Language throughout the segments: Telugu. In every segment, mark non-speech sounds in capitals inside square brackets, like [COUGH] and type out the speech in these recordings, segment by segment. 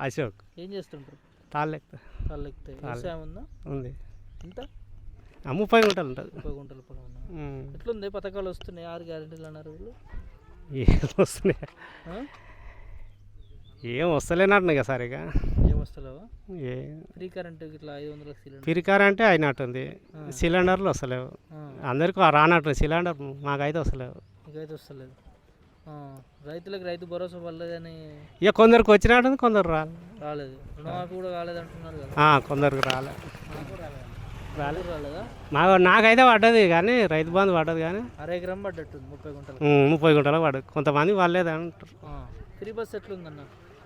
అశోక్. ఏం చేస్తుంటారు? తాళ్ళెక్త వ్యవసాయం ఉందా? ఉంది. ఎంత ఆ ముప్పై గుంటలు ఉంటుంది. ముప్పై గుంటల పొలం ఉందా. ఎట్లుంది? పథకాలు వస్తున్నాయి. ఆరు గ్యారెంటీలు అన్నారు వీళ్ళు. ఏం వస్తున్నాయి? ఏం వస్తలేనట్టు ఇక. సరిగా ఏం వస్తలేవా? ఏ. ఫ్రీ కరెంట్ ఇట్లా ఐదు వందల సిలిండర్. పిరికార అంటే అయినట్టుంది సిలిండర్లు వస్తలేవు. అందరికీ అందరికీ సిలిండర్ మాకైతే వస్తలేవు. ఇంకైతే వస్తలేదు. రైతులకు రైతు భరోసా పడలేదని ఇక కొందరికి వచ్చినట్టుంది కొందరు రాలే. రాలేదు. రుణమాఫీ కూడా కాలేదు అంటున్నారు కదా. ఆ, కొందరికి రాలే. రాలేదు రాలేదా? మా నాకైతే పడ్డది కానీ రైతు బంధు పడ్డది కానీ. అర ఎకరం పడ్డట్టుంది ముప్పై గుంటలు ఉమ్, ముప్పై గుంటలకు పడ్డది. కొంతమంది పడలేదు అంటారు. Free bus ఎట్లుందన్న?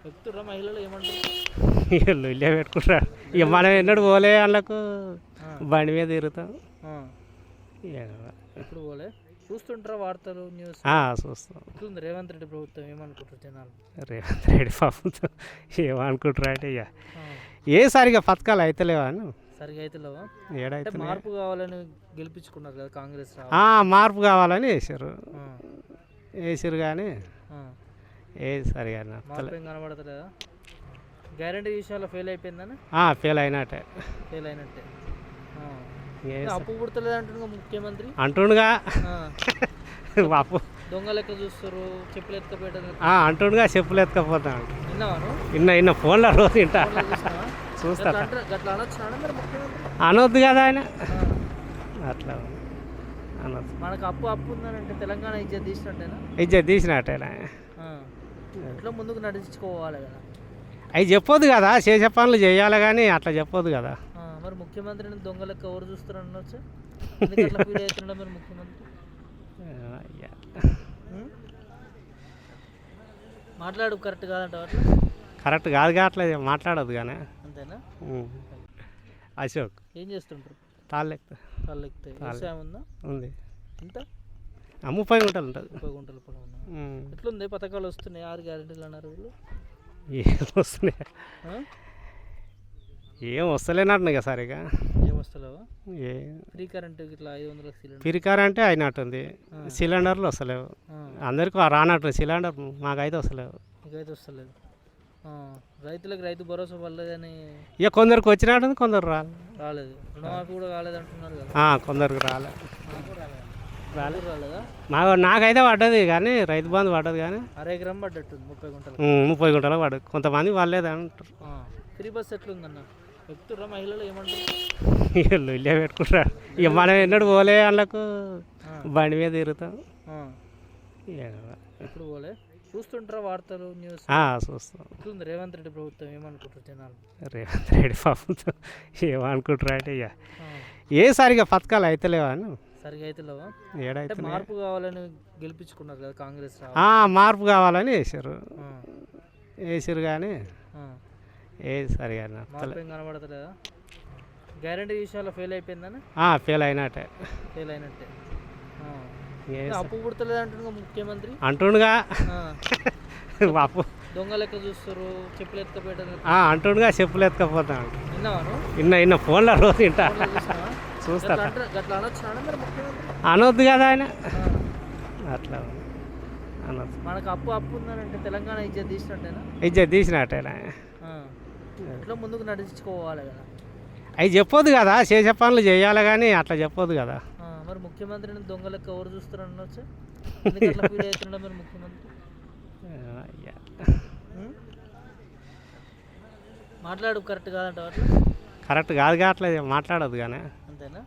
ఎక్కుతుర్రా మహిళలు ఏమంటారు? వీళ్ళు ఇల్లే పెట్టుకుంటారు. ఇక మనం ఎన్నడు పోలే వాళ్ళకు. బండి మీద తిరుగుతాం. ఆ, ఎప్పుడు పోలే? చూస్తుంటారా వార్తలు న్యూస్? చూస్తాం. రేవంత్ రెడ్డి ప్రభుత్వం ఏమనుకుంటారు జనాలు? రేవంత్ రెడ్డి పాపంతో ఏమనుకుంటారు అంటే ఇక ఏ సరిగా పథకాలు అయితలేవా సరిగా అయితే లేవా అంటే ఏడైతే మార్పు కావాలని గెలిపించుకున్నారు కదా కాంగ్రెస్ మార్పు కావాలని వేసారు వేసారు కానీ. ఏ సరిగా కనబడతలేదా? గ్యారంటీ విషయాల్లో ఫెయిల్ అయిపోయిందని? ఫెయిల్ అయినట్టే. ఫెయిల్ అయినట్టే. అప్పు పుడతలేదు అంటుండగా ముఖ్యమంత్రి. అంటుండగా. బాపు. దొంగ లెక్క చూస్తారు చెప్పులు ఎత్తుకపోయడం అంటుండగా చెప్పులు ఎత్తుకపోతాను. విన్నావాను ఇన్న ఇన్న ఫోన్లో రోజు చూసినావా? చూస్తా. అనొద్దు కదా ఆయన. అట్లా అనొద్దు. మనకు అప్పు అప్పు ఉందనంటే తెలంగాణ ఇజ్జత్ తీసినట్టేనా? ఇజ్జత్ తీసినట్టేనా? ఆ. ఎట్లా ముందుకు నడిపించుకోవాలి కదా? అవి చెప్పొద్దు కదా చేసే పనులు చేయాలి కానీ అట్లా చెప్పొద్దు కదా. మరి ముఖ్యమంత్రిని దొంగ లెక్క ఎవరు చూస్తారు అనొచ్చు? మరి ముఖ్యమంత్రి? మాట్లాడు కరెక్ట్ కాదంట కరెక్ట్ కాదుగా అట్లా మాట్లాడదు కానీ అంతేనా. అశోక్. ఏం చేస్తుంటారు? తాళ్ళెక్త వాళ్ళు ఎక్కితే వ్యవసాయం ఉందా? ఉంది. ఎంత ముప్పై గుంటలు ఉంటుంది. ముప్పై గుంటల పొలం. ఎట్లుంది? పథకాలు వస్తున్నాయి? ఆరు గ్యారెంటీలు అన్నారు వీళ్ళు. ఏం వస్తున్నాయి? ఏం వస్తలేనట్టు ఇక సరిగా ఏం వస్తలేవా? ఏ ఫ్రీ కరెంట్ ఇట్లా ఐదు వందల సిలిండర్. అయినట్టుంది. సిలిండర్లు వస్తలేవు. అందరికీ రానట్టు సిలిండర్. మాకైతే వస్తలేవు. ఇంకైతే వస్తలేదు. ఆ, రైతులకు రైతు భరోసా పడలేదని ఇక కొందరికి వచ్చినట్టుంది కొందరు రాలే. రాలేదు. రుణమాఫీ కూడా కాలేదు అంటున్నారు కదా. ఆ, కొందరికి రాలే. రాలేదు రాలేదా? మా నాకైతే పడ్డది కానీ రైతు బంధు పడ్డది కానీ అర ఎకరం పడ్డట్టుంది ముప్పై గుంటలు ఉమ్, ముప్పై గుంటలకు పడ్డది. కొంతమంది పడలేదు అంటారు. Free bus ఎట్లుందన్న? ఎక్కుతుర్రా మహిళలు ఏమంటారు? ఇల్లే పెట్టుకుంటారు ఇక మనం ఎన్నడు పోలే వాళ్ళకు బండి మీద తిరుగుతాం. ఎప్పుడు పోలే? చూస్తుంటారా వార్తలు న్యూస్? చూస్తాం. ఎట్లుంది రేవంత్ రెడ్డి ప్రభుత్వం? ఏమనుకుంటారు జనాలు? రేవంత్ రెడ్డి పాపంతో ఏమనుకుంటారు అంటే ఇక ఏ సరిగా పథకాలు అయితలేవా అని సరిగా అయితే లేవా అంటే ఏడైతే మార్పు కావాలని గెలిపించుకున్నారు కదా కాంగ్రెస్ మార్పు కావాలని వేసారు వేసారు కానీ ఆ. ఏ సరిగా కనబడతలేదా? గ్యారంటీ విషయాల్లో ఫెయిల్ అయిపోయిందని? ఫెయిల్ అయినట్టే. ఫెయిల్ అయినట్టే. అప్పు పుడతలేదు అంటుండగా ముఖ్యమంత్రి. అంటుండగా? బాపు [LAUGHS] దొంగ లెక్క చూస్తారు? చెప్పులు ఎత్తుకపోయడం ఆ, అంటుండగా చెప్పులు ఎత్తుకపోతాను. విన్నావాను ఇన్న ఇన్న ఫోన్లో రోజు తింటా? చూస్తా. అనొద్దు కదా ఆయన. అట్లా అనొద్దు. మనకు అప్పు అప్పు ఉందనంటే తెలంగాణ ఇజ్జత్ తీసినట్టేనా? ఇజ్జత్ తీసినట్టేనా. ఎట్లా ముందుకు నడిపించుకోవాలి కదా. అవి చెప్పొద్దు కదా చేసే పనులు చేయాలి కానీ అట్లా చెప్పొద్దు కదా. మరి ముఖ్యమంత్రిని దొంగ లెక్క ఎవరు చూస్తారు అనొచ్చు? మరి ముఖ్యమంత్రి? మాట్లాడు కరెక్ట్ కాదంట కరెక్ట్ కాదుగా అట్లా మాట్లాడదు కానీ అంతేనా.